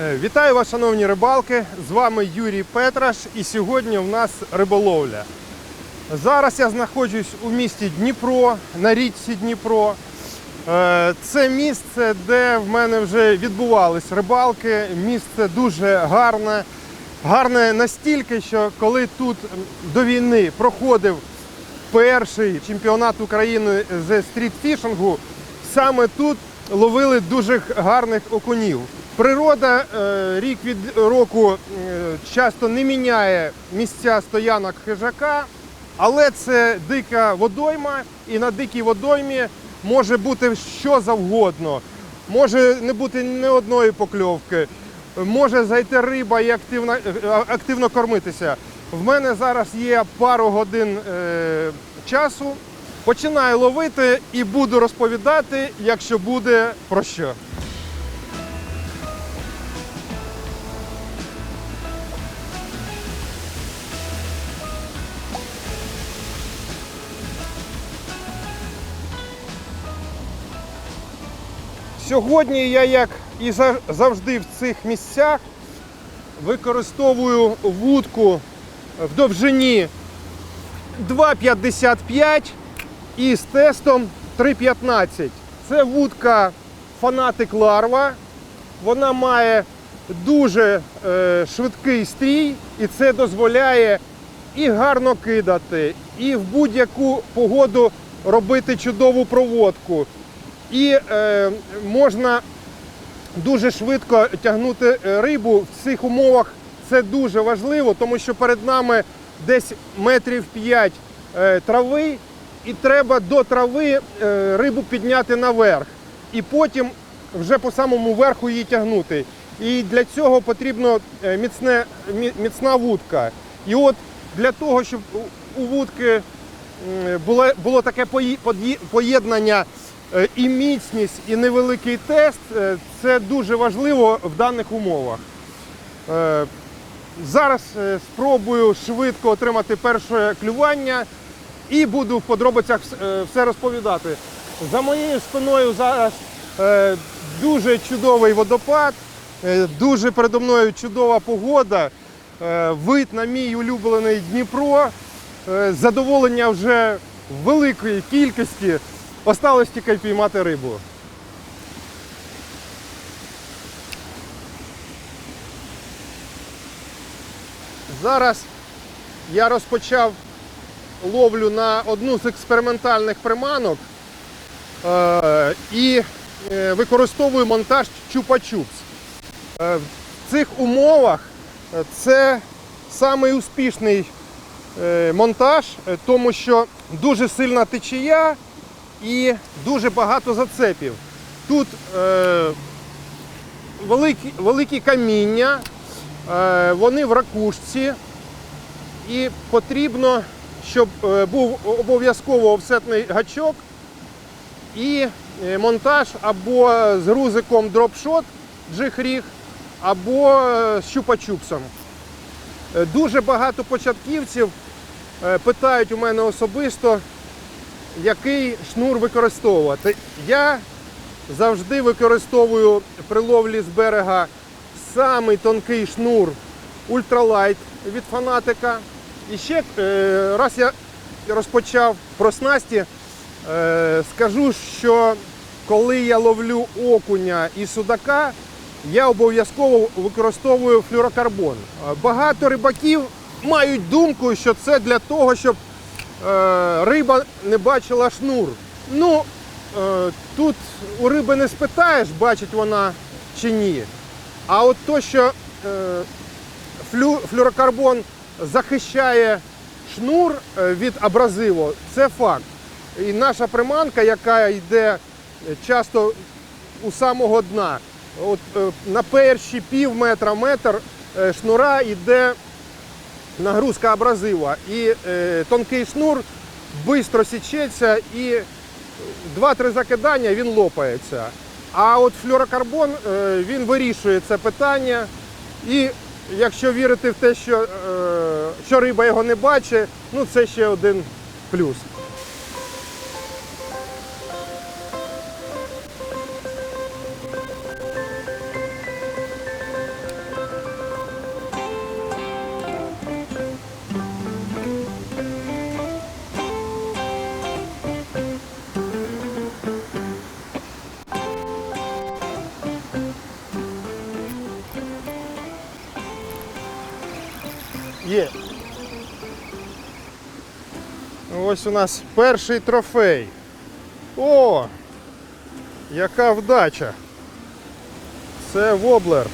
Е, Вітаю вас, шановні рибалки! З вами Юрій Петраш і сьогодні в нас риболовля. Зараз я знаходжусь у місті Дніпро, на річці Дніпро. Е, Це місце, де в мене вже відбувались рибалки. Місце дуже гарне. Гарне настільки, що коли тут до війни проходив перший чемпіонат України з стрітфішингу, саме тут ловили дуже гарних окунів. Природа е, рік від року е, часто не міняє місця стоянок хижака, але це дика водойма, і на дикій водоймі може бути що завгодно. Може не бути ні одної покльовки, може зайти риба і активно, е, активно кормитися. В мене зараз є пару годин е, часу. Починаю ловити і буду розповідати, якщо буде про що. Сьогодні я, як і за- завжди в цих місцях, використовую вудку в довжині 2,55 і з тестом 3,15. Це вудка фанатик Ларва. Вона має дуже е, швидкий стрій, і це дозволяє і гарно кидати, і в будь-яку погоду робити чудову проводку. І е, можна дуже швидко тягнути е, рибу в цих умовах. Це дуже важливо, тому що перед нами десь метрів 5 е, трави, і треба до трави е, рибу підняти наверх. І потім вже по самому верху її тягнути. І для цього потрібно е, міцне, міцна вудка. І от для того, щоб у- вудки було, було таке поєднання і міцність, і невеликий тест, е, це дуже важливо в даних умовах. Е, Зараз е, спробую швидко отримати перше клювання і буду в подробицях е, все розповідати. За моєю спиною зараз е, дуже чудовий водопад, е, дуже передо мною чудова погода, е, вид на мій улюблений Дніпро, е, задоволення вже великої кількості. Осталось тільки піймати рибу. Зараз я розпочав ловлю на одну з експериментальних приманок е, і е, використовую монтаж чупа-чупс. Е, в цих умовах е, це самий успішний е, монтаж, тому що дуже сильна течія і дуже багато зацепів. Тут е, великі, великі каміння, е, вони в ракушці, і потрібно, щоб е, був обов'язково офсетний гачок і е, монтаж або з грузиком дропшот джихріг, або е, з чупа-чупсом. Е, Дуже багато початківців питають у мене особисто, який шнур використовувати. Я завжди використовую при ловлі з берега самий тонкий шнур ультралайт від фанатика. І ще е, раз я розпочав про снасті, е, скажу, що коли я ловлю окуня і судака, я обов'язково використовую флюрокарбон. Багато рибаків мають думку, що це для того, щоб риба не бачила шнур. Ну, е, тут у риби не спитаєш, бачить вона чи ні. А от то, що е, флю, флюрокарбон захищає шнур е, від абразиву, це факт. І наша приманка, яка йде часто у самого дна, от, е, на перші пів метра метр е, шнура йде нагрузка абразива. І е, тонкий шнур швидко січеться і 2-3 закидання він лопається. А от флюрокарбон е, він вирішує це питання. І якщо вірити в те, що, е, що риба його не бачить, ну це ще один плюс. Ось у нас перший трофей. О! Яка вдача! Це воблер.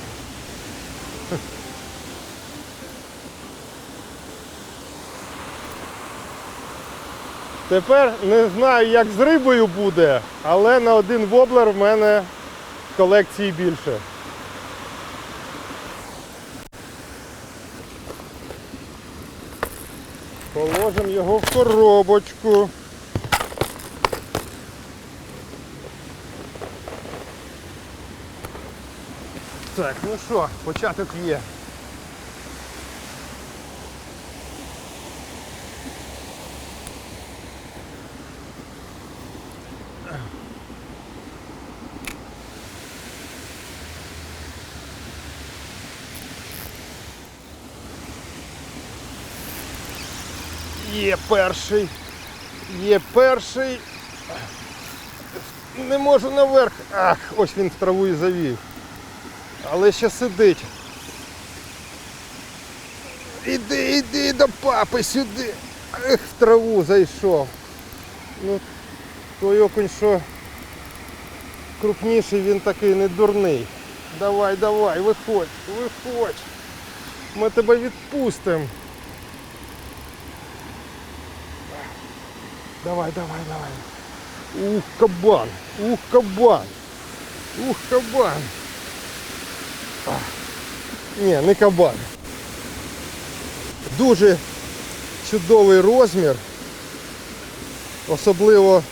Тепер не знаю, як з рибою буде, але на один воблер в мене в колекції більше. Його в коробочку. Так, ну що, початок є. Є перший. Є перший. Не можу наверх. Ах, ось він в траву і завів. Але ще сидить. Іди, іди до папи сюди. Ех, в траву зайшов. Ну, той окунь, що крупніший, він такий не дурний. Давай, давай, виходь, виходь. Ми тебе відпустимо. Давай, давай, давай. Ух, кабан, ух, кабан. Ух, кабан. А. Ні, не кабан. Дуже чудовий розмір. Особливо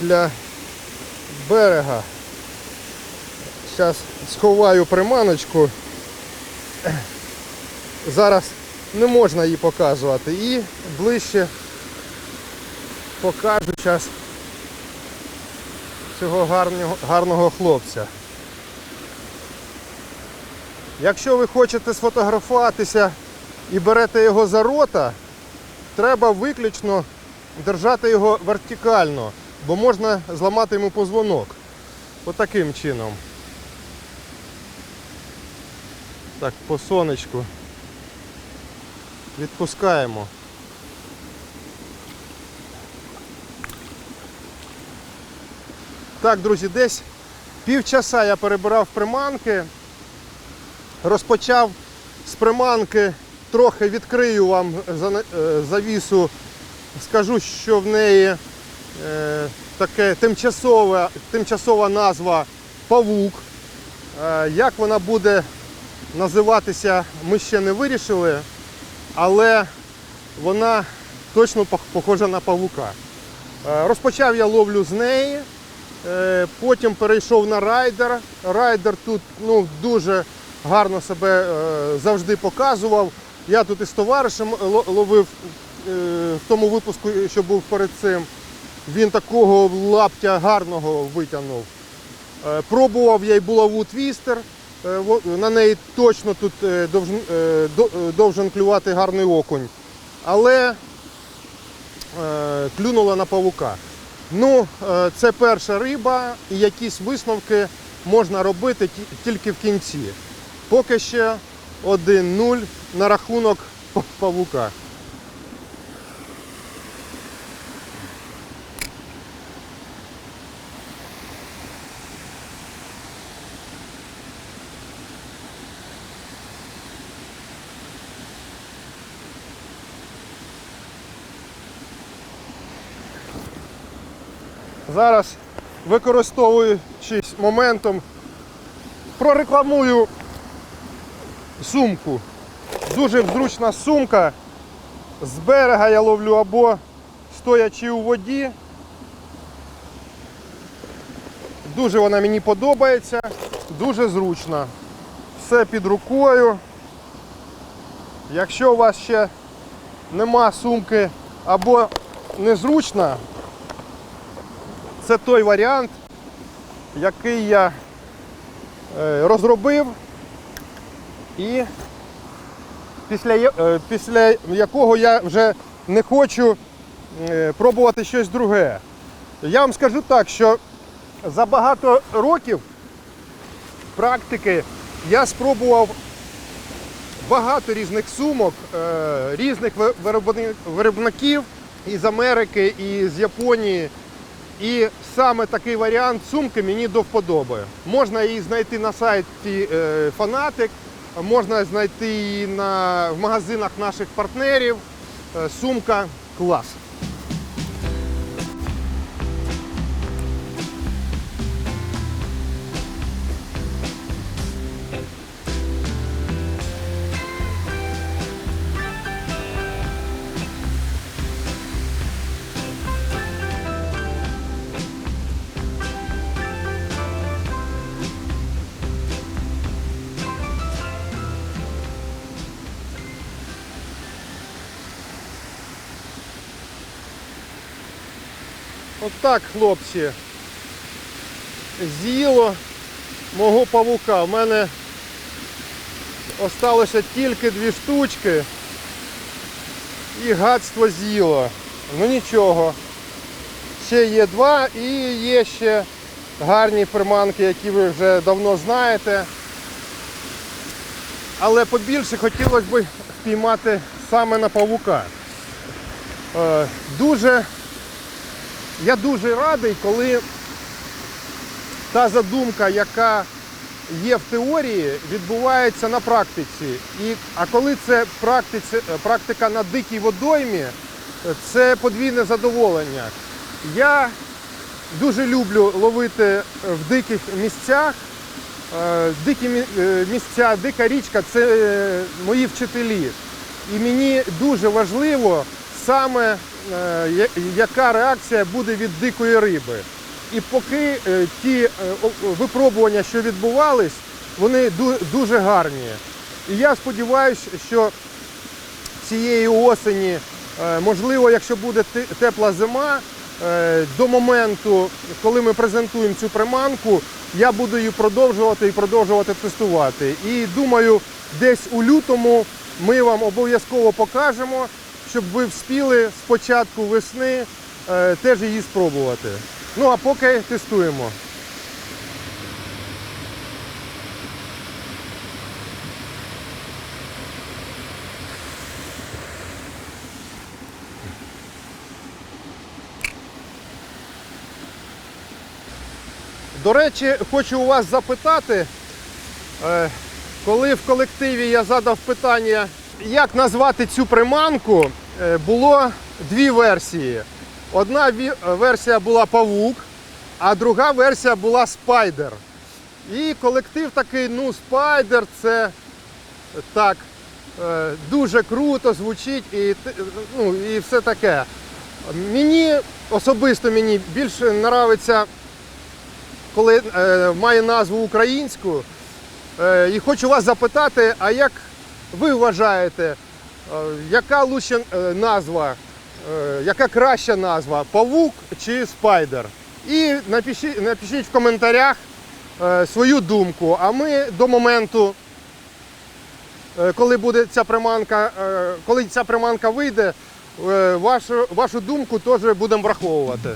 для берега. Зараз сховаю приманочку. Зараз не можна її показувати. І ближче покажу зараз цього гарного, гарного хлопця. Якщо ви хочете сфотографуватися і берете його за рота, треба виключно держати його вертикально, бо можна зламати йому позвонок. Отаким чином. Так, по сонечку. Відпускаємо. Так, друзі, десь півчаса я перебирав приманки. Розпочав з приманки, трохи відкрию вам е, завісу, скажу, що в неї е, таке тимчасова, тимчасова назва павук. Е, як вона буде називатися, ми ще не вирішили, але вона точно похожа на павука. Розпочав я ловлю з неї, потім перейшов на райдер. Райдер тут ну, дуже гарно себе е, завжди показував. Я тут із товаришем ловив е, в тому випуску, що був перед цим. Він такого лаптя гарного витягнув. Е, Пробував я й булаву твістер. Е, На неї точно тут е, довжен, е, до- е, довжен клювати гарний окунь. Але е, клюнула на павука. Ну, е, це перша риба, і якісь висновки можна робити тільки в кінці. Поки ще 1-0 на рахунок павука. Зараз, використовуючись моментом, прорекламую сумку. Дуже зручна сумка. З берега я ловлю або стоячи у воді. Дуже вона мені подобається, дуже зручна. Все під рукою. Якщо у вас ще нема сумки або незручна, це той варіант, який я е, розробив і після, е, після якого я вже не хочу е, пробувати щось друге. Я вам скажу так, що за багато років практики я спробував багато різних сумок, різних виробників із Америки, і з Японії. І саме такий варіант сумки мені до вподоби. Можна її знайти на сайті е, Фанатик, можна знайти її на, в магазинах наших партнерів. Е, Сумка клас. Отак, хлопці, з'їло мого павука. У мене осталося тільки дві штучки і гадство з'їло. Ну нічого. Ще є два і є ще гарні приманки, які ви вже давно знаєте. Але побільше хотілося б впіймати саме на павука. Е, Дуже я дуже радий, коли та задумка, яка є в теорії, відбувається на практиці. І, а коли це практиці, практика на дикій водоймі, це подвійне задоволення. Я дуже люблю ловити в диких місцях. Е, Дикі е, місця, дика річка це е, мої вчителі. І мені дуже важливо саме яка реакція буде від дикої риби. І поки е, ті е, випробування, що відбувались, вони дуже гарні. І я сподіваюся, що цієї осені, е, можливо, якщо буде тепла зима, е, до моменту, коли ми презентуємо цю приманку, я буду її продовжувати і продовжувати тестувати. І думаю, десь у лютому ми вам обов'язково покажемо, щоб ви вспіли з початку весни е, теж її спробувати. Ну а поки тестуємо. До речі, хочу у вас запитати, е, коли в колективі я задав питання, як назвати цю приманку, було дві версії. Одна версія була павук, а друга версія була спайдер. І колектив такий, ну, спайдер це так е, дуже круто звучить і, ну, і все таке. Мені особисто мені більше подобається коли е, має назву українську. Е, і хочу вас запитати, а як ви вважаєте, е, яка лучша е, назва, е, яка краща назва павук чи спайдер? І напишіть, напишіть в коментарях е, свою думку. А ми до моменту, е, коли буде ця приманка, е, коли ця приманка вийде, е, вашу, вашу думку теж будемо враховувати.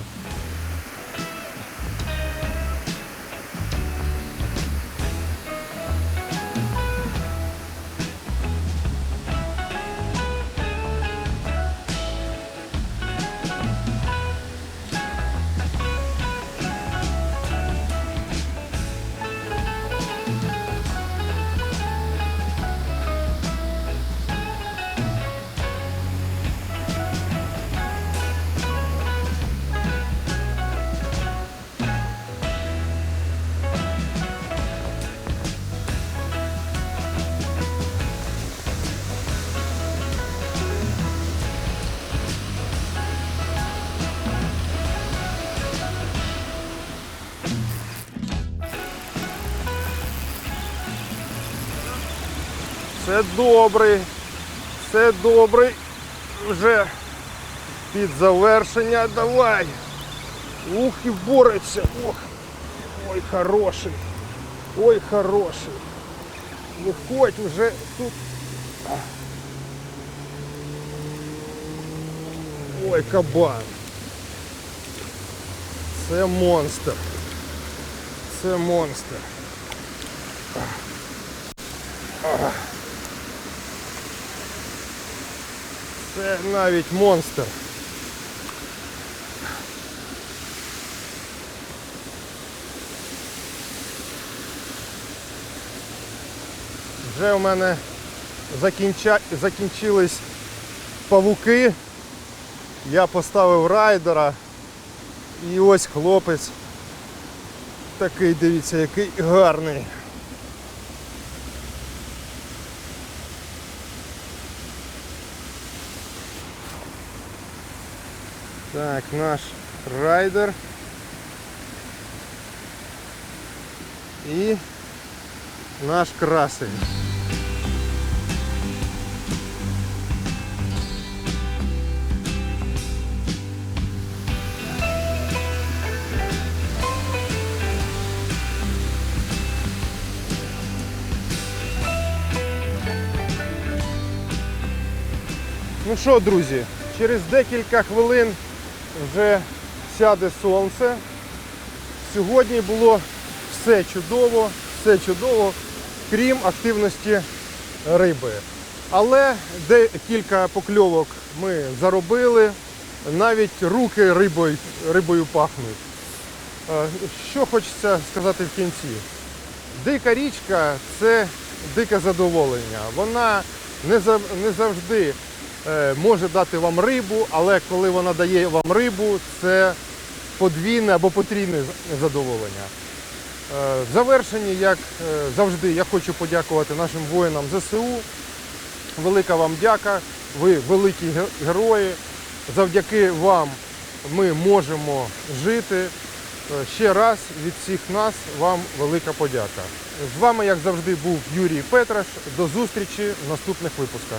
Все добре, все добре. Вже під завершення. Давай. Ух і бореться. Ох. Ой, хороший. Ой, хороший. Виходь вже тут. Ой, кабан. Це монстр. Це монстр. Це навіть монстр. Вже у мене закінча... закінчились павуки. Я поставив райдера. І ось хлопець. Такий, дивіться, який гарний. Так, наш райдер. І наш красень. Ну що, друзі, через декілька хвилин вже сяде сонце. Сьогодні було все чудово, все чудово, крім активності риби. Але декілька покльовок ми заробили, навіть руки рибою, рибою пахнуть. Е, Що хочеться сказати в кінці? Дика річка це дике задоволення. Вона не завжди може дати вам рибу, але коли вона дає вам рибу, це подвійне або потрійне задоволення. Е, В завершенні, як е, завжди, я хочу подякувати нашим воїнам ЗСУ. Велика вам дяка. Ви великі герої. Завдяки вам ми можемо жити. Е, Ще раз від всіх нас вам велика подяка. З вами, як завжди, був Юрій Петраш. До зустрічі в наступних випусках.